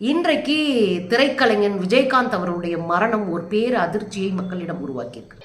இன்றைக்கு திரைக்கலைஞன் விஜயகாந்த் அவருடைய மரணம் ஒரு பேர் அதிர்ச்சியை மக்களிடம் உருவாக்கியிருக்கு.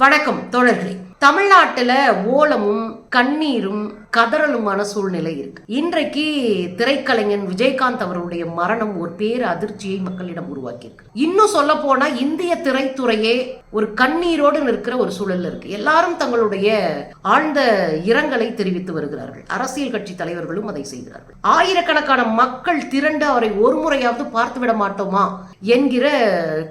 வணக்கம் தோழர்களே. தமிழ்நாட்டில் ஓலமும் கண்ணீரும் கதறலுமான சூழ்நிலை இருக்கு. இன்றைக்கு திரைக்கலைஞன் விஜயகாந்த் அவருடைய மரணம் ஒரு பேர் அதிர்ச்சியை மக்களிடம் உருவாக்கியிருக்கு. இன்னும் சொல்ல போனா இந்திய திரைத்துறையே ஒரு கண்ணீரோடு நிற்கிற ஒரு சூழல்ல இருக்கு. எல்லாரும் தங்களுடைய ஆழ்ந்த இரங்கலை தெரிவித்து வருகிறார்கள். அரசியல் கட்சி தலைவர்களும் அதை செய்கிறார்கள். ஆயிரக்கணக்கான மக்கள் திரண்டு அவரை ஒரு முறையாவது பார்த்து விட மாட்டோமா என்கிற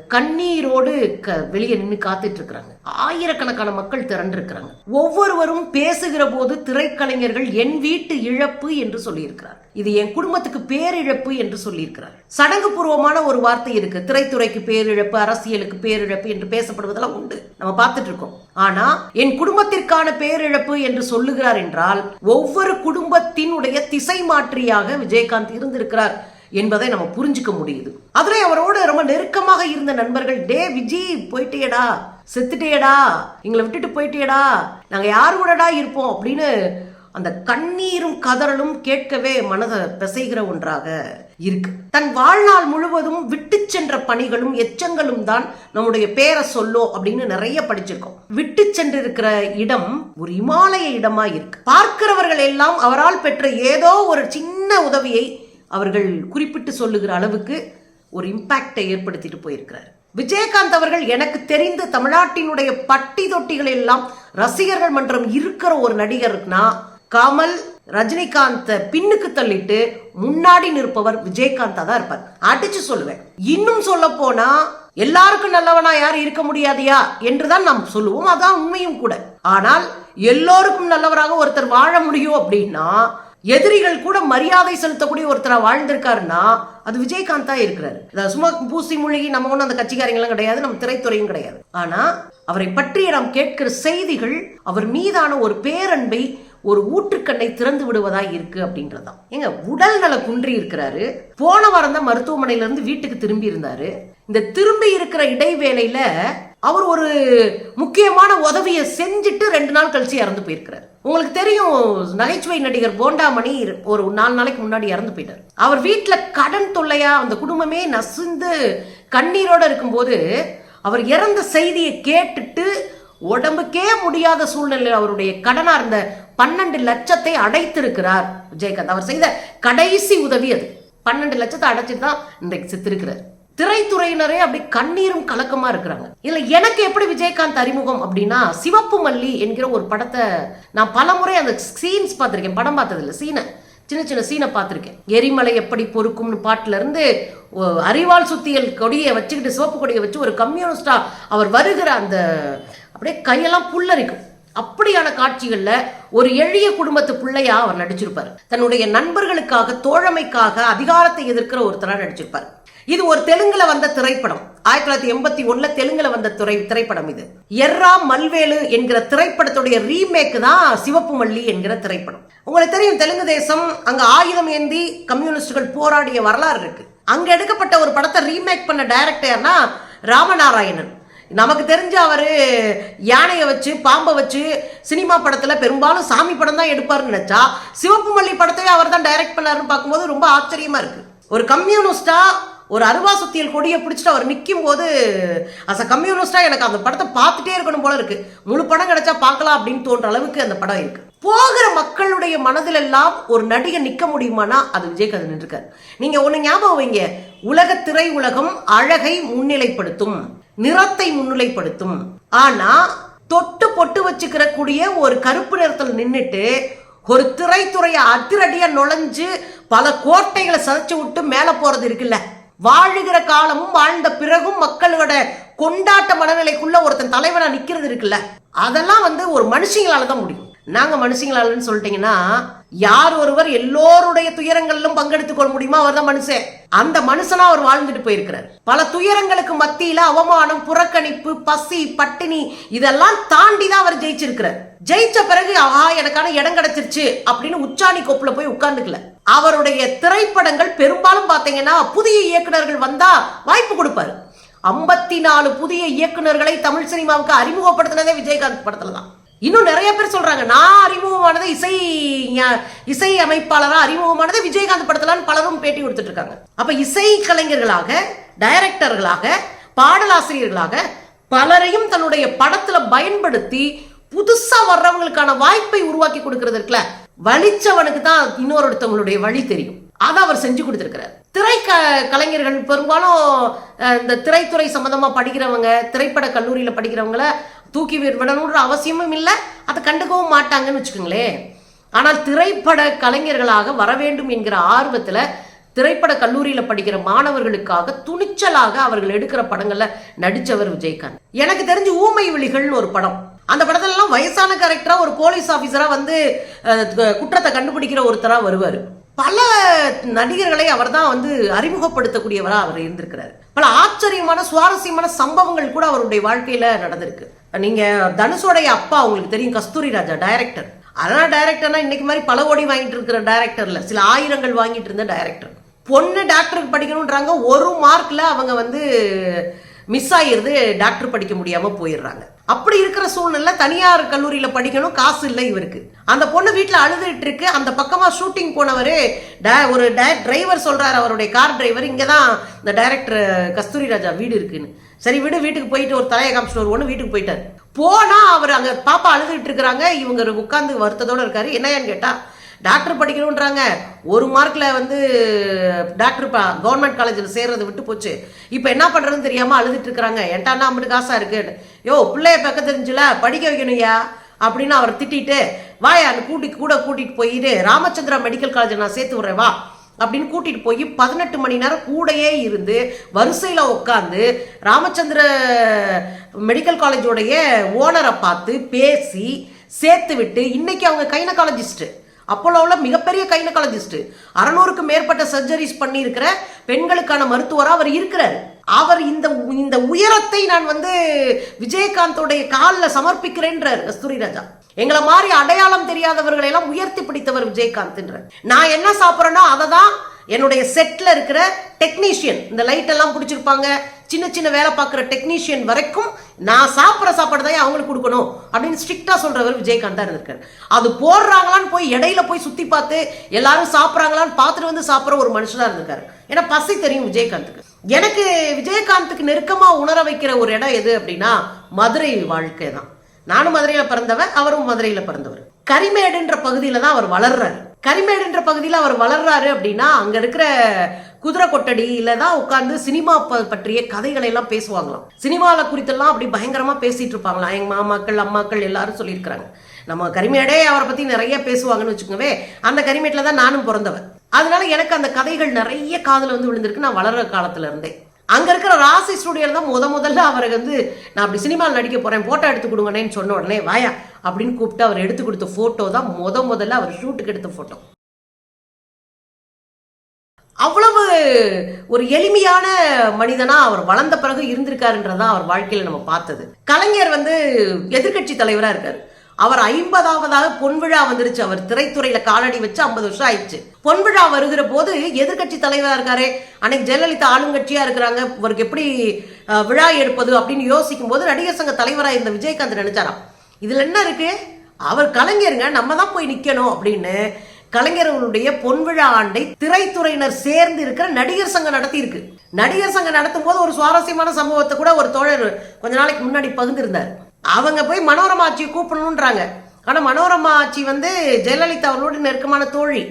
கண்ணீரோடு க- வெளியே நின்று காத்துட்டு இருக்கிறாங்க. ஆயிரக்கணக்கான மக்கள் திரண்டு இருக்கிறாங்க. ஒவ்வொருவரும் பேசுகிற போது திரைக்கலைஞர்கள் என் வீட்டு இழப்பு என்று சொல்லியிருக்கிறார். இது என் குடும்பத்துக்கு பேரிழப்பு என்று சொல்லியிருக்கிறார். சடங்கு பூர்வமான ஒரு வார்த்தை இருக்கு. திரைத்துறைக்கு பேரிழப்பு அரசியலுக்கு பேரிழப்பு என்று பேசப்படுவதெல்லாம் உண்டு. நம்ம பார்த்துட்டு இருக்கோம். ஆனா என் குடும்பத்திற்கான பேரிழப்பு என்று சொல்லுகிறார் என்றால் ஒவ்வொரு குடும்பத்தினுடைய திசை மாற்றியாக விஜயகாந்த் இருந்திருக்கிறார். என்பதை நம்ம புரிஞ்சுக்க முடியுது. அதுல அவரோட ரொம்ப நெருக்கமாக இருந்த நண்பர்கள் டே விஜி போயிட்டேடா செத்துட்டேடா எங்களை விட்டுட்டு போயிட்டேடா நாங்க யாரு கூடடா இருப்போம்? அப்படின்னு அந்த கண்ணீரும் கதறலும் கேட்கவே மனதை பிசைகிற ஒன்றாக இருக்கு. தன் வாழ்நாள் முழுவதும் விட்டு சென்ற பணிகளும் எச்சங்களும் தான் நம்முடைய பேரை சொல்லோ அப்படின்னு நிறைய படிச்சிருக்கோம். விட்டு சென்றிருக்கிற இடம் ஒரு இமாலய இடமா இருக்கு. பார்க்கிறவர்கள் எல்லாம் அவரால் பெற்ற ஏதோ ஒரு சின்ன உதவியை அவர்கள் குறிப்பிட்டு சொல்லுகிற அளவுக்கு ஒரு இம்பாக்டை ஏற்படுத்திட்டு போயிருக்கிறார். விஜயகாந்த் அவர்கள் எனக்கு தெரிந்து தமிழ்நாட்டினுடைய பட்டி தொட்டிகள் எல்லாம் ரசிகர்கள் மன்றம் இருக்கிற ஒரு நடிகர்னா கமல் ரஜினிகாந்த பின்னுக்கு தள்ளிட்டு முன்னாடி நிற்பவர் விஜயகாந்தா தான் இருப்பார். அடிச்சு சொல்லுவேன். இன்னும் சொல்ல போனா எல்லாருக்கும் நல்லவனா யாரும் இருக்க முடியாதியா என்றுதான் நாம் சொல்லுவோம். அதான் உண்மையும் கூட. ஆனால் எல்லோருக்கும் நல்லவராக ஒருத்தர் வாழ முடியும் அப்படின்னா எதிரிகள் கூட மரியாதை செலுத்தக்கூடிய ஒருத்தராக வாழ்ந்திருக்காருன்னா அது விஜயகாந்த் தான் இருக்கிறாரு. அதாவது சும்மா பூசி மூழ்கி நம்ம ஒன்றும் அந்த கட்சிக்காரங்களும் கிடையாது நம்ம திரைத்துறையும் கிடையாது. ஆனா அவரை பற்றிய நாம் கேட்கிற செய்திகள் அவர் மீதான ஒரு பேரன்பை ஒரு ஊற்றுக்கண்ணை திறந்து விடுவதா இருக்கு அப்படின்றதுதான். ஏங்க உடல் நல குன்றி இருக்கிறாரு. போன வாரம் தான் மருத்துவமனையில இருந்து வீட்டுக்கு திரும்பி இருந்தாரு. இந்த திரும்பி இருக்கிற இடைவேளையில அவர் ஒரு முக்கியமான உதவியை செஞ்சுட்டு ரெண்டு நாள் கழிச்சு இறந்து போயிருக்கிறார். உங்களுக்கு தெரியும் நகைச்சுவை நடிகர் போண்டாமணி ஒரு நாலு நாளைக்கு முன்னாடி இறந்து போயிட்டார். அவர் வீட்டில் கடன் தொல்லையா அந்த குடும்பமே நசுந்து கண்ணீரோட இருக்கும்போது அவர் இறந்த செய்தியை கேட்டுட்டு உடம்புக்கே முடியாத சூழ்நிலையில் அவருடைய கடனா இருந்த பன்னெண்டு லட்சத்தை அடைத்திருக்கிறார் விஜயகாந்த். அவர் செய்த கடைசி உதவி அது. பன்னெண்டு லட்சத்தை அடைச்சிட்டு தான் இன்றைக்கு செத்திருக்கிறார். திரைத்துறையினரே அப்படி கண்ணீரும் கலக்கமா இருக்கிறாங்க. இதுல எனக்கு எப்படி விஜயகாந்த் அறிமுகம் அப்படின்னா சிவப்பு மல்லி என்கிற ஒரு படத்தை நான் பலமுறை அந்த சீன்ஸ் பார்த்திருக்கேன். படம் பார்த்தது இல்லை சீனை. சின்ன சின்ன சீனை பார்த்துருக்கேன். எரிமலை எப்படி பொறுக்கும்னு பாட்டுல இருந்து ஓ, சுத்தியல் கொடியை வச்சுக்கிட்டு சிவப்பு கொடியை வச்சு ஒரு கம்யூனிஸ்டா அவர் வருகிற அந்த அப்படியே கையெல்லாம் புல்லரிக்கும். அப்படியான காட்சிகளில் ஒரு எளிய குடும்பத்து பிள்ளையா அவர் நடிச்சிருப்பார். தன்னுடைய நண்பர்களுக்காக தோழமைக்காக அதிகாரத்தை எதிர்க்கிற ஒருத்தராக நடிச்சிருப்பார். இது ஒரு தெலுங்குல வந்த திரைப்படம். ஆயிரத்தி தொள்ளாயிரத்தி எண்பத்தி ஒன்னுல தெலுங்குல வந்த துறை திரைப்படம் இது. எர்ரா மல்வேலு என்கிற திரைப்படத்துடைய ரீமேக் தான் சிவப்பு மல்லி என்கிற திரைப்படம். உங்களுக்கு தெரியும் தெலுங்கு தேசம் அங்க ஆயுதம் ஏந்தி கம்யூனிஸ்டுகள் போராடிய வரலாறு இருக்கு. அங்க எடுக்கப்பட்ட ஒரு படத்தை ரீமேக் பண்ண டைரக்டர்னா ராமநாராயணன். நமக்கு தெரிஞ்ச அவர் யானையை வச்சு பாம்பை வச்சு சினிமா படத்தில் பெரும்பாலும் சாமி படம் தான் எடுப்பாருன்னு நினச்சா சிவப்பு மல்லி படத்தையே அவர் தான் டைரக்ட் பண்ணாருன்னு பார்க்கும்போது ரொம்ப ஆச்சரியமாக இருக்குது ஒரு கம்யூனிஸ்டாக ஒரு அருவா சுத்தியல் கொடியை பிடிச்சிட்டு அவர் நிற்கும் போது அஸ் அ கம்யூனிஸ்டாக எனக்கு அந்த படத்தை பார்த்துட்டே இருக்கணும் போல இருக்கு. முழு படம் கிடைச்சா பார்க்கலாம் அப்படின்னு தோன்ற அளவுக்கு அந்த படம் இருக்கு. போகிற மக்களுடைய மனதில் எல்லாம் ஒரு நடிகை நிற்க முடியுமானா அது விஜயகாந்த் நின்றுக்கார் நீங்கள் ஒன்று ஞாபகம் வைங்க. உலக திரை உலகம் அழகை முன்னிலைப்படுத்தும். நிறத்தை முன்னிலைப்படுத்தும். ஆனா தொட்டு பொட்டு வச்சுக்கிற கூடிய ஒரு கருப்பு நிறத்தில் நின்றுட்டு ஒரு திரைத்துறையை அதிரடியா நுழைஞ்சு பல கோட்டைகளை சதைச்சு விட்டு மேல போறது இருக்குல்ல? வாழுகிற காலமும் வாழ்ந்த பிறகும் மக்களோட கொண்டாட்ட மனநிலைக்குள்ள ஒருத்தன் தலைவனா நிக்கிறது இருக்குல்ல? அதெல்லாம் வந்து ஒரு மனுஷங்களால தான் முடியும். நாங்க மனுஷங்களாலன்னு சொல்லிட்டீங்கன்னா யார் ஒருவர் எல்லோருடைய துயரங்களிலும் பங்கெடுத்துக் கொள்ள முடியுமோ அவர் தான் மனுஷன். அந்த மனுஷனா அவர் வாழ்ந்துட்டு போயிருக்கிறார். பல துயரங்களுக்கு மத்தியில அவமானம் புறக்கணிப்பு பசி பட்டினி இதெல்லாம் தாண்டி தான் அவர் ஜெயிச்சிருக்கிறார். ஜெயிச்ச பிறகு ஆஹா எனக்கான இடம் கிடைச்சிருச்சு அப்படின்னு உச்சாணி கோப்புல போய் உட்கார்ந்துக்கல. அவருடைய திரைப்படங்கள் பெரும்பாலும் பாத்தீங்கன்னா புதிய இயக்குனர்கள் வந்தா வாய்ப்பு கொடுப்பாரு. ஐம்பத்தி நாலு புதிய இயக்குனர்களை தமிழ் சினிமாவுக்கு அறிமுகப்படுத்தினதே விஜயகாந்த் படத்துல தான் இன்னும் நிறைய பேர் சொல்றாங்க நான் அறிமுகமானது இசை இசை அமைப்பாளராக அறிமுகமானது விஜயகாந்த் படத்துலன்னு பலரும் பேட்டி கொடுத்துட்டு இருக்காங்க அப்ப இசை கலைஞர்களாக டைரக்டர்களாக பாடலாசிரியர்களாக பலரையும் தன்னுடைய படத்துல பயன்படுத்தி புதுசா வர்றவங்களுக்கான வாய்ப்பை உருவாக்கி கொடுக்கறது இருக்குல்ல வலிச்சவனுக்கு தான் இன்னொருத்தவங்களுடைய வழி தெரியும். அதை அவர் செஞ்சு கொடுத்துருக்கிறார். திரை க கலைஞர்கள் பெரும்பாலும் இந்த திரைத்துறை சம்பந்தமா படிக்கிறவங்க திரைப்பட கல்லூரியில படிக்கிறவங்கள தூக்கி விடணுன்ற அவசியமும் இல்லை. அதை கண்டுக்கவும் மாட்டாங்கன்னு வச்சுக்கோங்களேன் ஆனால் திரைப்பட கலைஞர்களாக வர வேண்டும் என்கிற ஆர்வத்தில் திரைப்பட கல்லூரியில் படிக்கிற மாணவர்களுக்காக துணிச்சலாக அவர்கள் எடுக்கிற படங்களில் நடித்தவர் விஜயகாந்த். எனக்கு தெரிஞ்சு ஊமை விழிகள்னு ஒரு படம். அந்த படத்திலலாம் வயசான கேரக்டராக ஒரு போலீஸ் ஆஃபீஸராக வந்து குற்றத்தை கண்டுபிடிக்கிற ஒருத்தராக வருவார். பல நடிகர்களை அவர் தான் வந்து அறிமுகப்படுத்தக்கூடியவராக அவர் இருந்திருக்கிறார். பல ஆச்சரியமான சுவாரஸ்யமான சம்பவங்கள் கூட அவருடைய வாழ்க்கையில் நடந்திருக்கு. நீங்கள் தனுஷோடைய அப்பா உங்களுக்கு தெரியும் கஸ்தூரி ராஜா டைரக்டர் அதனால் டைரக்டர்னா இன்னைக்கு மாதிரி பல கோடி வாங்கிட்டு இருக்கிற டைரக்டரில் சில ஆயிரங்கள் வாங்கிட்டு இருந்த டைரக்டர் பொண்ணு டாக்டருக்கு படிக்கணுன்றாங்க ஒரு மார்க்கில் அவங்க வந்து மிஸ் ஆகிடுது டாக்டர் படிக்க முடியாமல் போயிடுறாங்க. அப்படி இருக்கிற சூழ்நிலை தனியார் கல்லூரியில் படிக்கணும் காசு இல்லை இவருக்கு. அந்த பொண்ணு வீட்டில் அழுதுட்டு இருக்கு அந்த பக்கமாக ஷூட்டிங் போனவர் ட- ஒரு டிரைவர் சொல்கிறார் அவருடைய கார் டிரைவர் இங்கே தான் இந்த டைரக்டர் கஸ்தூரி ராஜா வீடு இருக்குன்னு. சரி விடு வீட்டுக்கு போயிட்டு ஒரு தலையை காமிச்சிட்டு வருவோன்னு வீட்டுக்கு போயிட்டார். போனால் அவர் அங்கே பாப்பா அழுதுகிட்டு இருக்கிறாங்க. இவங்க உட்காந்து வருத்தத்தோடு இருக்காரு. என்னையான்னு கேட்டால் டாக்டர் படிக்கணுன்றாங்க ஒரு மார்க்கில் வந்து டாக்டர் கவர்மெண்ட் காலேஜில் சேர்றதை விட்டு போச்சு. இப்போ என்ன பண்ணுறதுன்னு தெரியாமல் அழுதுட்டு இருக்கிறாங்க. என்கிட்ட ஐம்பது காசாக இருக்கு யோ பிள்ளைய பக்க தெரிஞ்சுல படிக்க வைக்கணும்யா? அப்படின்னு அவர் திட்டிட்டு வாயா அந்த கூட்டி கூட கூட்டிட்டு போயிட்டு ராமச்சந்திரா மெடிக்கல் காலேஜ் நான் சேர்த்து விடுறேன் வா. அப்படின்னு கூட்டிட்டு போய் பதினெட்டு மணி நேரம் கூடயே இருந்து வரிசையில உட்காந்து ராமச்சந்திர மெடிக்கல் காலேஜோடைய ஓனரை பார்த்து பேசி சேர்த்து விட்டு இன்னைக்கு அவங்க கைனகாலஜிஸ்ட் அப்போலோவில் மிகப்பெரிய கைனகாலஜிஸ்ட் அறநூறுக்கு மேற்பட்ட சர்ஜரிஸ் பண்ணியிருக்கிற பெண்களுக்கான மருத்துவராக அவர் இருக்கிறார். அவர் இந்த இந்த உயரத்தை நான் வந்து விஜயகாந்தோடைய காலில் சமர்ப்பிக்கிறேன்றார் கஸ்தூரி ராஜா எங்களை மாதிரி அடையாளம் தெரியாதவர்களை எல்லாம் உயர்த்தி பிடித்தவர் விஜயகாந்த்ன்ற. நான் என்ன சாப்பிட்றேனோ அதை தான் என்னுடைய செட்ல இருக்கிற டெக்னீஷியன் இந்த லைட் எல்லாம் பிடிச்சிருப்பாங்க. சின்ன சின்ன வேலை பார்க்குற டெக்னீஷியன் வரைக்கும் நான் சாப்பிட்ற சாப்பாடு தான் அவங்களுக்கு கொடுக்கணும்? அப்படின்னு ஸ்ட்ரிக்டா சொல்றவர் விஜயகாந்த் தான் இருந்திருக்காரு. அது போடுறாங்களான்னு போய் இடையில போய் சுத்தி பார்த்து எல்லாரும் சாப்பிட்றாங்களான்னு பார்த்துட்டு வந்து சாப்பிட்ற ஒரு மனுஷனா இருந்திருக்காரு. ஏன்னா பசி தெரியும் விஜயகாந்துக்கு. எனக்கு விஜயகாந்துக்கு நெருக்கமா உணர வைக்கிற ஒரு இடம் எது அப்படின்னா மதுரை வாழ்க்கை தான் நானும் மதுரையில் பிறந்தவர் அவரும் மதுரையில் பிறந்தவர். கரிமேடுன்ற பகுதியில் தான் அவர் வளர்றாரு. கரிமேடுன்ற பகுதியில் அவர் வளர்றாரு அப்படின்னா அங்கே இருக்கிற குதிரை கொட்டடியில தான் உட்காந்து சினிமா பற்றிய கதைகளை எல்லாம் பேசுவாங்களாம். சினிமாவில் குறித்தெல்லாம் அப்படி பயங்கரமா பேசிட்டு இருப்பாங்களாம். எங்க மாமாக்கள் அம்மாக்கள் எல்லாரும் சொல்லியிருக்கிறாங்க. நம்ம கரிமேடே அவரை பத்தி நிறைய பேசுவாங்கன்னு வச்சுக்கோவே அந்த கரிமேட்டில் தான் நானும் பிறந்தவன் அதனால எனக்கு அந்த கதைகள் நிறைய காதில் வந்து விழுந்திருக்கு. நான் வளர்கிற காலத்துல இருந்தேன் அங்கே இருக்கிற ராசி ஸ்டுடியோவில் தான் முத முதல்ல அவருக்கு வந்து நான் அப்படி சினிமாவில் நடிக்க போகிறேன் ஃபோட்டோ எடுத்து கொடுங்கண்ணேன்னு சொன்ன உடனே வாயா அப்படின்னு கூப்பிட்டு அவர் எடுத்து கொடுத்த ஃபோட்டோ தான் முத முதல்ல அவர் ஷூட்டுக்கு எடுத்த ஃபோட்டோ அவ்வளவு ஒரு எளிமையான மனிதனா அவர் வளர்ந்த பிறகு இருந்திருக்காருன்றதான் அவர் வாழ்க்கையில நம்ம பார்த்தது. கலைஞர் வந்து எதிர்க்கட்சி தலைவரா இருக்காரு. அவர் ஐம்பதாவதாக பொன்விழா வந்துருச்சு. அவர் திரைத்துறையில காலடி வச்சு ஐம்பது வருஷம் ஆயிடுச்சு. பொன்விழா வருகிற போது எதிர்க்கட்சி தலைவரா இருக்காரு? அன்னைக்கு ஜெயலலிதா ஆளுங்கட்சியா இருக்கிறாங்க. இவருக்கு எப்படி விழா எடுப்பது அப்படின்னு யோசிக்கும் போது நடிகர் சங்க தலைவராக இருந்த விஜயகாந்த் நினைச்சாராம். இதுல என்ன இருக்கு? அவர் கலைஞருங்க. நம்ம தான் போய் நிக்கணும் அப்படின்னு கலைஞர்களுடைய பொன்விழா ஆண்டை திரைத்துறையினர் சேர்ந்து இருக்கிற நடிகர் சங்கம் நடத்தி இருக்கு நடிகர் சங்கம் நடத்தும் போது ஒரு சுவாரஸ்யமான சம்பவத்தை கூட ஒரு தோழர் கொஞ்ச நாளைக்கு முன்னாடி பகிர்ந்திருந்தார். அவங்க போய் மனோரமாச்சியை கூப்பிடணுன்றாங்க ஆனால் மனோரமா ஆட்சி வந்து ஜெயலலிதா அவர்களோட நெருக்கமான தோழி.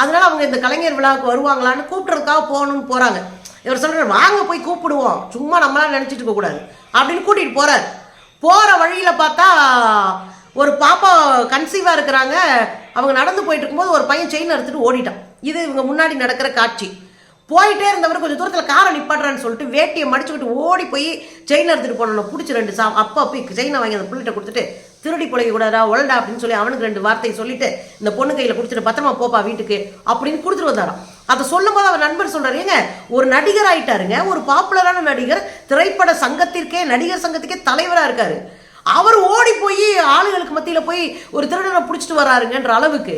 அதனால அவங்க இந்த கலைஞர் விழாவுக்கு வருவாங்களான்னு கூப்பிட்றதுக்காக போகணும்னு போகிறாங்க இவர் சொல்கிறார் வாங்க போய் கூப்பிடுவோம். சும்மா நம்மளாம் நினச்சிட்டு போகக்கூடாது அப்படின்னு கூட்டிகிட்டு போகிறார் போகிற வழியில் பார்த்தா ஒரு பாப்பா கன்சீவாக இருக்கிறாங்க. அவங்க நடந்து போயிட்டு இருக்கும்போது ஒரு பையன் செயின் எடுத்துட்டு ஓடிட்டான். இது இவங்க முன்னாடி நடக்கிற காட்சி. போயிட்டே இருந்தவர் கொஞ்சம் தூரத்தில் காரை நிப்பாட்டுறான்னு சொல்லிட்டு வேட்டியை மடிச்சுக்கிட்டு ஓடி போய் செயினை எடுத்துகிட்டு போனோம் பிடிச்சி ரெண்டு சா அப்பா போய் செயினை வாங்கி அந்த புள்ளிட்ட கொடுத்துட்டு திருடி பிழைக்க கூடாதா ஒல்டா அப்படின்னு சொல்லி அவனுக்கு ரெண்டு வார்த்தையை சொல்லிட்டு இந்த பொண்ணு கையில் கொடுத்துட்டு பத்திரமா போப்பா வீட்டுக்கு அப்படின்னு கொடுத்துட்டு வந்தாராம். அதை சொல்லும் போது அவர் நண்பர் சொல்றாரு ஏங்க ஒரு நடிகர் ஆயிட்டாருங்க ஒரு பாப்புலரான நடிகர் திரைப்பட சங்கத்திற்கே நடிகர் சங்கத்துக்கே தலைவராக இருக்காரு. அவர் ஓடி போய் ஆளுகளுக்கு மத்தியில் போய் ஒரு திருடனை பிடிச்சிட்டு வர்றாருங்கன்ற அளவுக்கு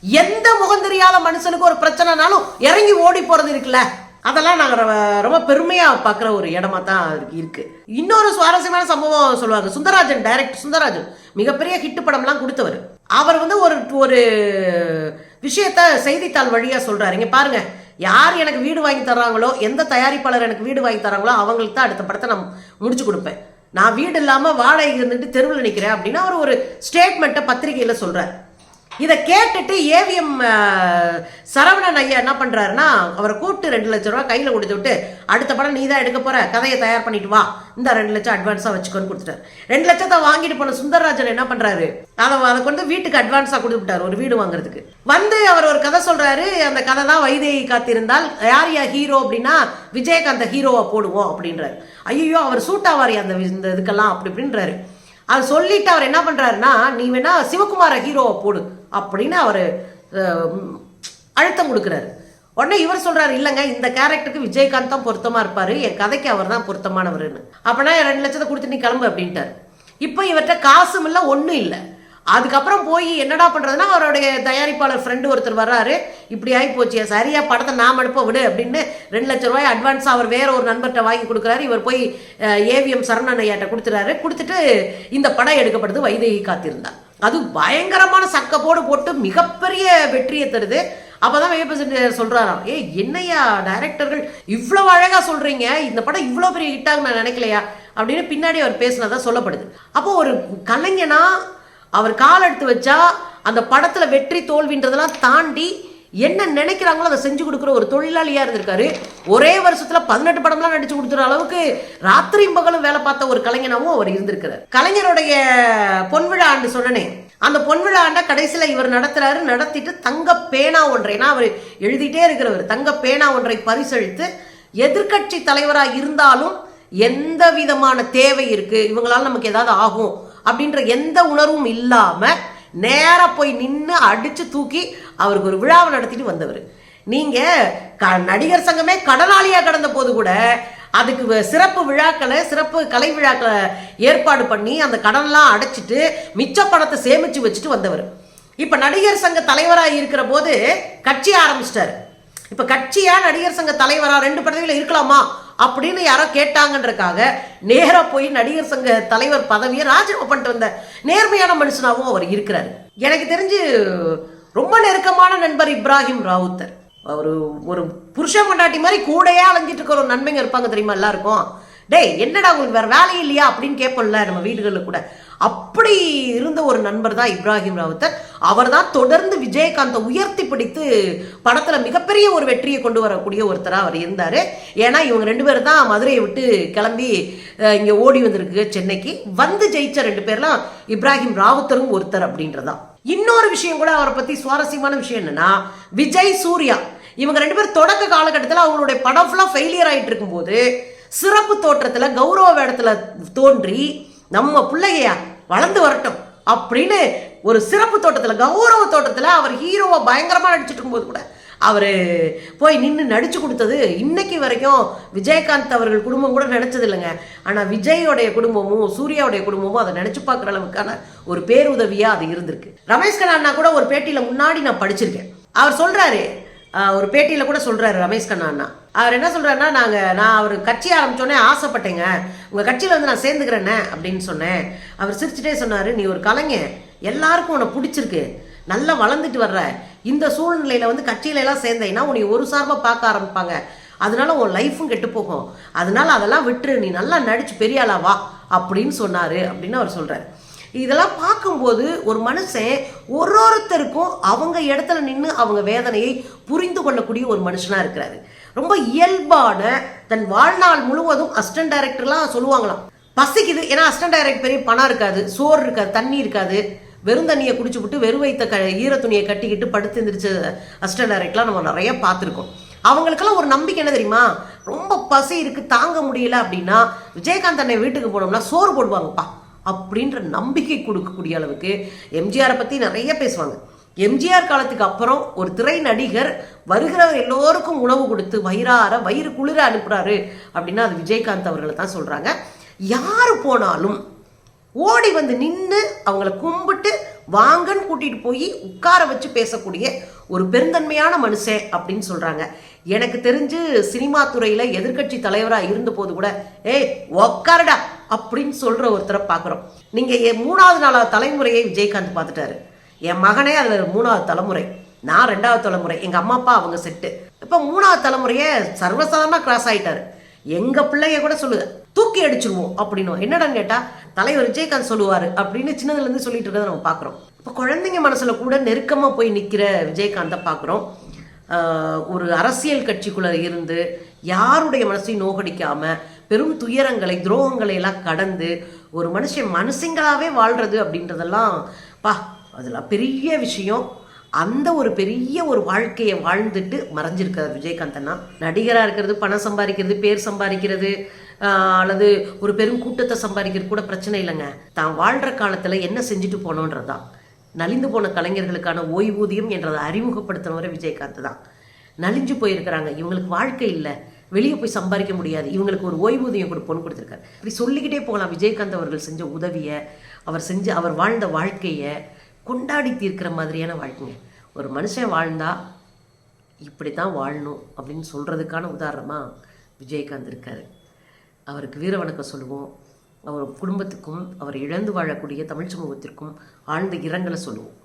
எந்த முகம் தெரியாத மனுஷனுக்கு ஒரு பிரச்சனைனாலும் இறங்கி ஓடி போறது இருக்குல்ல? அதெல்லாம் நாங்கள் ரொம்ப- பெருமையாக பார்க்குற ஒரு இடமா தான் இருக்கு இன்னொரு சுவாரஸ்யமான சம்பவம் சொல்லுவாங்க. சுந்தரராஜன் டைரக்ட் சுந்தரராஜன். மிகப்பெரிய ஹிட் படம்லாம் கொடுத்தவர். அவர் வந்து ஒரு ஒரு விஷயத்த செய்தித்தாள் வழியாக சொல்றாரு. இங்கே பாருங்க. யார் எனக்கு வீடு வாங்கி தர்றாங்களோ எந்த தயாரிப்பாளர் எனக்கு வீடு வாங்கி தர்றாங்களோ அவங்களுக்கு தான் அடுத்த படத்தை நான் முடிச்சு கொடுப்பேன். நான் வீடு இல்லாமல் வாடகை இருந்துட்டு தெருவில் நிற்கிறேன் அப்படின்னா அவர் ஒரு ஸ்டேட்மெண்ட்டை பத்திரிகையில் சொல்கிறார் இதை கேட்டுட்டு ஏவிஎம் சரவணன் ஐயா என்ன பண்ணுறாருன்னா அவரை கூப்பிட்டு ரெண்டு லட்சம் ரூபா கையில் கொடுத்து விட்டு அடுத்த படம் நீ தான் எடுக்க போகிற கதையை தயார் பண்ணிட்டு வா. இந்த ரெண்டு லட்சம் அட்வான்ஸாக வச்சுக்கோன்னு கொடுத்துட்டாரு. ரெண்டு லட்சத்தை வாங்கிட்டு போன சுந்தரராஜன் என்ன பண்ணுறாரு அதை அதை கொண்டு வீட்டுக்கு அட்வான்ஸாக கொடுத்து விட்டாரு ஒரு வீடு வாங்குறதுக்கு. வந்து அவர் ஒரு கதை சொல்கிறாரு அந்த கதை தான் வைதேகி காத்திருந்தால் யார் யா ஹீரோ அப்படின்னா விஜயகாந்த ஹீரோவை போடுவோம் அப்படின்றாரு. ஐயோ அவர் சூட் அந்த வி- இந்த இதுக்கெல்லாம் அப்படி இப்படின்றாரு. அது சொல்லிட்டு அவர் என்ன பண்ணுறாருன்னா நீ வேணா சிவகுமார ஹீரோவை போடு. அப்படின்னு அவர் அழுத்தம் கொடுக்குறாரு. உடனே இவர் சொல்கிறாரு இல்லைங்க இந்த கேரக்டருக்கு விஜயகாந்த் தான் பொருத்தமாக இருப்பார். என் கதைக்கு அவர் தான் பொருத்தமானவர்னு அப்பனா ரெண்டு லட்சத்தை கொடுத்து நீ கிளம்பு அப்படின்ட்டார். இப்போ இவர்கிட்ட காசும் இல்லை ஒன்றும் இல்லை. அதுக்கப்புறம் போய் என்னடா பண்ணுறதுன்னா அவருடைய தயாரிப்பாளர் ஃப்ரெண்டு ஒருத்தர் வர்றாரு. இப்படி ஆகி போச்சு சரியாக படத்தை நாம் அனுப்ப விடு அப்படின்னு ரெண்டு லட்ச ரூபாய் அட்வான்ஸாக அவர் வேற ஒரு நண்பர்கிட்ட வாங்கி கொடுக்குறாரு. இவர் போய் ஏவிஎம் சரணன் ஐயாட்ட கொடுத்துறாரு. கொடுத்துட்டு இந்த படம் எடுக்கப்படுது வைதேகி காத்திருந்தார். அது பயங்கரமான சக்கப்போடு போட்டு மிகப்பெரிய வெற்றியை தருது. அப்போதான் விஜயபிரசன் சொல்கிறாராம் ஏய் என்னையா டைரக்டர்கள் இவ்வளோ அழகாக சொல்கிறீங்க இந்த படம் இவ்வளோ பெரிய ஹிட்டாக நான் நினைக்கலையா? அப்படின்னு பின்னாடி அவர் பேசினதான் சொல்லப்படுது. அப்போ ஒரு கலைஞனா அவர் கால் எடுத்து வச்சா அந்த படத்தில் வெற்றி தோல்வின்றதெல்லாம் தாண்டி என்ன நினைக்கிறாங்களோ அதை செஞ்சு கொடுக்குற ஒரு தொழிலாளியாக இருந்திருக்காரு. ஒரே வருஷத்தில் பதினெட்டு படம்லாம் நடிச்சு கொடுத்துற அளவுக்கு ராத்திரியும் பகலும் வேலை பார்த்த ஒரு கலைஞனாகவும் அவர் இருந்திருக்கிறார். கலைஞருடைய பொன்விழா ஆண்டு சொன்னனே அந்த பொன்விழா ஆண்டை கடைசியில் இவர் நடத்துறாரு நடத்திட்டு தங்க பேனா ஒன்றை ஏன்னா அவர் எழுதிட்டே இருக்கிறவர் தங்க பேனா ஒன்றை பரிசளித்து எதிர்க்கட்சி தலைவராக இருந்தாலும் எந்த விதமான தேவை இருக்கு இவங்களால நமக்கு ஏதாவது ஆகும் அப்படின்ற எந்த உணர்வும் இல்லாம நேரா போய் நின்று அடிச்சு தூக்கி அவருக்கு ஒரு விழாவை நடத்திட்டு வந்தவர். நீங்கள் க- நடிகர் சங்கமே கடனாளியாக கடந்த போது கூட அதுக்கு வ- சிறப்பு விழாக்களை சிறப்பு கலை விழாக்களை ஏற்பாடு பண்ணி அந்த கடன்லாம் அடைச்சிட்டு மிச்ச பணத்தை சேமிச்சு வச்சுட்டு வந்தவர். இப்போ நடிகர் சங்க தலைவராக இருக்கிற போது கட்சி ஆரம்பிச்சிட்டாரு. இப்போ கட்சியாக நடிகர் சங்க தலைவராக ரெண்டு பதவியில் இருக்கலாமா அப்படின்னு யாரோ கேட்டாங்கன்றக்காக நேராக போய் நடிகர் சங்க தலைவர் பதவியை ராஜினாமா பண்ணிட்டு வந்த நேர்மையான மனுஷனாகவும் அவர் இருக்கிறாரு. எனக்கு தெரிஞ்சு ரொம்ப நெருக்கமான நண்பர் இப்ராஹிம் ராவுத்தர் ஒரு ஒரு புருஷன் கொண்டாட்டி மாதிரி கூடையே அலைஞ்சிட்டு இருக்கிற ஒரு நன்மைங்க இருப்பாங்க தெரியுமா எல்லாருக்கும்? டேய் என்னடா உங்களுக்கு வேற வேலை இல்லையா அப்படின்னு கேட்போம்ல நம்ம வீடுகளில் கூட. அப்படி இருந்த ஒரு நண்பர் தான் இப்ராஹிம் ராவுத்தர் அவர் தான் தொடர்ந்து விஜயகாந்தை உயர்த்தி பிடித்து படத்தில் மிகப்பெரிய ஒரு வெற்றியை கொண்டு வரக்கூடிய ஒருத்தராக அவர் இருந்தார். ஏன்னா இவங்க ரெண்டு பேரும் தான் மதுரையை விட்டு கிளம்பி இங்கே ஓடி வந்திருக்கு சென்னைக்கு. வந்து ஜெயிச்ச ரெண்டு பேர்லாம் இப்ராஹிம் ராவுத்தரும் ஒருத்தர் அப்படின்றதான். இன்னொரு விஷயம் கூட அவரை பத்தி சுவாரஸ்யமான விஷயம் என்னன்னா விஜய் சூர்யா இவங்க ரெண்டு பேரும் தொடக்க காலகட்டத்தில் அவங்களுடைய படம் ஃபுல்லாக ஃபெயிலியர் ஆகிட்டு இருக்கும்போது சிறப்பு தோற்றத்தில் கௌரவ வேடத்தில் தோன்றி நம்ம பிள்ளையா வளர்ந்து வரட்டும் அப்படின்னு ஒரு சிறப்பு தோட்டத்தில் கௌரவ தோட்டத்தில் அவர் ஹீரோவை பயங்கரமாக நடிச்சிட்டு இருக்கும்போது கூட அவர் போய் நின்று நடிச்சு கொடுத்தது இன்னைக்கு வரைக்கும் விஜயகாந்த் அவர்கள் குடும்பம் கூட நினச்சது இல்லைங்க ஆனால் விஜயோடைய குடும்பமும் சூர்யாவுடைய குடும்பமும் அதை நினச்சி பார்க்குற அளவுக்கான ஒரு பேருதவியாக அது இருந்திருக்கு. ரமேஷ் கண்ணா கூட ஒரு பேட்டியில் முன்னாடி நான் படிச்சிருக்கேன். அவர் சொல்கிறாரு ஒரு பேட்டியில் கூட சொல்கிறாரு ரமேஷ் கண்ணா அண்ணா. அவர் என்ன சொல்கிறாருன்னா நாங்கள் நான் அவர் கட்சி ஆரம்பிச்சோடனே ஆசைப்பட்டேங்க. உங்கள் கட்சியில் வந்து நான் சேர்ந்துக்கிறேன்னே அப்படின்னு சொன்னேன். அவர் சிரிச்சுட்டே சொன்னார் நீ ஒரு கலைஞன். எல்லாருக்கும் உன்னை பிடிச்சிருக்கு. நல்லா வளர்ந்துட்டு வர்ற. இந்த சூழ்நிலையில வந்து கட்சியில எல்லாம் சேர்ந்தேன்னா உன்னை ஒரு சார்பாக பார்க்க ஆரம்பிப்பாங்க. அதனால உன் லைஃபும் கெட்டு போகும். அதனால அதெல்லாம் விட்டுரு. நீ நல்லா நடிச்சு பெரிய ஆளா வா அப்படின்னு சொன்னாரு அப்படின்னு அவர் சொல்றாரு. இதெல்லாம் பார்க்கும்போது ஒரு மனுஷன் ஒரு ஒருத்தருக்கும் அவங்க இடத்துல நின்று அவங்க வேதனையை புரிந்து கொள்ளக்கூடிய ஒரு மனுஷனா இருக்கிறாரு. ரொம்ப இயல்பான தன் வாழ்நாள் முழுவதும் அசிஸ்டன்ட் டைரக்டர்லாம் சொல்லுவாங்களாம். பசிக்குது. ஏன்னா அசிஸ்டன்ட் டைரக்டர் பெரிய பணம் இருக்காது சோறு இருக்காது தண்ணி இருக்காது. வெறும் தண்ணியை குடிச்சு விட்டு வெறும் வைத்த க ஈர துணியை கட்டிக்கிட்டு படுத்து எந்திரிச்ச அசிஸ்டன்ட் நம்ம நிறைய பார்த்துருக்கோம். அவங்களுக்கெல்லாம் ஒரு நம்பிக்கை என்ன தெரியுமா? ரொம்ப பசி இருக்குது தாங்க முடியல அப்படின்னா விஜயகாந்த் அண்ணன் வீட்டுக்கு போனோம்னா சோறு போடுவாங்கப்பா அப்படின்ற நம்பிக்கை கொடுக்கக்கூடிய அளவுக்கு எம்ஜிஆரை பற்றி நிறைய பேசுவாங்க. எம்ஜிஆர் காலத்துக்கு அப்புறம் ஒரு திரை நடிகர் வருகிற எல்லோருக்கும் உணவு கொடுத்து வயிறார வயிறு குளிர அனுப்புகிறாரு அப்படின்னா அது விஜயகாந்த் அவர்களை தான் சொல்கிறாங்க யார் போனாலும் ஓடி வந்து நின்று அவங்கள கும்பிட்டு வாங்கன்னு கூட்டிட்டு போய் உட்கார வச்சு பேசக்கூடிய ஒரு பெருந்தன்மையான மனுஷன் அப்படின்னு சொல்றாங்க. எனக்கு தெரிஞ்சு சினிமா துறையில எதிர்க்கட்சி தலைவரா இருந்த போது கூட ஏய் உக்காரடா அப்படின்னு சொல்ற ஒருத்தரை பார்க்குறோம் நீங்க என் மூணாவது நாளாவது தலைமுறையை விஜயகாந்த் பார்த்துட்டாரு என் மகனே அதில் மூணாவது தலைமுறை நான் ரெண்டாவது தலைமுறை எங்க அம்மா அப்பா அவங்க செட்டு. இப்ப மூணாவது தலைமுறையை சர்வசாதாரணமா கிராஸ் ஆயிட்டாரு. எங்க பிள்ளைய கூட சொல்லுது தூக்கி அடிச்சிருவோம் அப்படின்னு என்னடான்னு கேட்டா தலைவர் விஜயகாந்த் சொல்லுவாரு அப்படின்னு சின்னதுல இருந்து சொல்லிட்டு இருக்கிறத நம்ம பாக்குறோம். இப்ப குழந்தைங்க மனசுல கூட நெருக்கமா போய் நிக்கிற விஜயகாந்தை பாக்குறோம். ஒரு அரசியல் கட்சிக்குள்ள இருந்து யாருடைய மனசையும் நோகடிக்காம பெரும் துயரங்களை துரோகங்களை எல்லாம் கடந்து ஒரு மனுஷன் மனுஷங்களாவே வாழ்றது அப்படின்றதெல்லாம் பா அதெல்லாம் பெரிய விஷயம். அந்த ஒரு பெரிய ஒரு வாழ்க்கையை வாழ்ந்துட்டு மறைஞ்சிருக்காரு விஜயகாந்த் அண்ணா. நடிகராக இருக்கிறது பணம் சம்பாதிக்கிறது பேர் சம்பாதிக்கிறது அல்லது ஒரு பெரும் கூட்டத்தை சம்பாதிக்கிறது கூட பிரச்சனை இல்லைங்க. தான் வாழ்கிற காலத்தில் என்ன செஞ்சுட்டு போனோன்றது தான் நலிந்து போன கலைஞர்களுக்கான ஓய்வூதியம் என்றதை அறிமுகப்படுத்தினவரை விஜயகாந்த் தான். நலிஞ்சு போயிருக்கிறாங்க. இவங்களுக்கு வாழ்க்கை இல்லை. வெளியே போய் சம்பாதிக்க முடியாது. இவங்களுக்கு ஒரு ஓய்வூதியம் கொடுப்போன்னு கொடுத்துருக்காரு. இப்படி சொல்லிக்கிட்டே போகலாம். விஜயகாந்த் அவர்கள் செஞ்ச உதவியை அவர் செஞ்ச அவர் வாழ்ந்த வாழ்க்கையை கொண்டாடி தீர்க்கிற மாதிரியான வாழ்க்கைங்க. ஒரு மனுஷன் வாழ்ந்தா இப்படி தான் வாழணும் அப்படின்னு சொல்கிறதுக்கான உதாரணமாக விஜயகாந்த் இருக்கார். அவருக்கு வீர வணக்கம் சொல்லுவோம். அவர் குடும்பத்துக்கும் அவர் இழந்து வாழக்கூடிய தமிழ் சமூகத்திற்கும் ஆழ்ந்த இரங்கலை சொல்லுவோம்.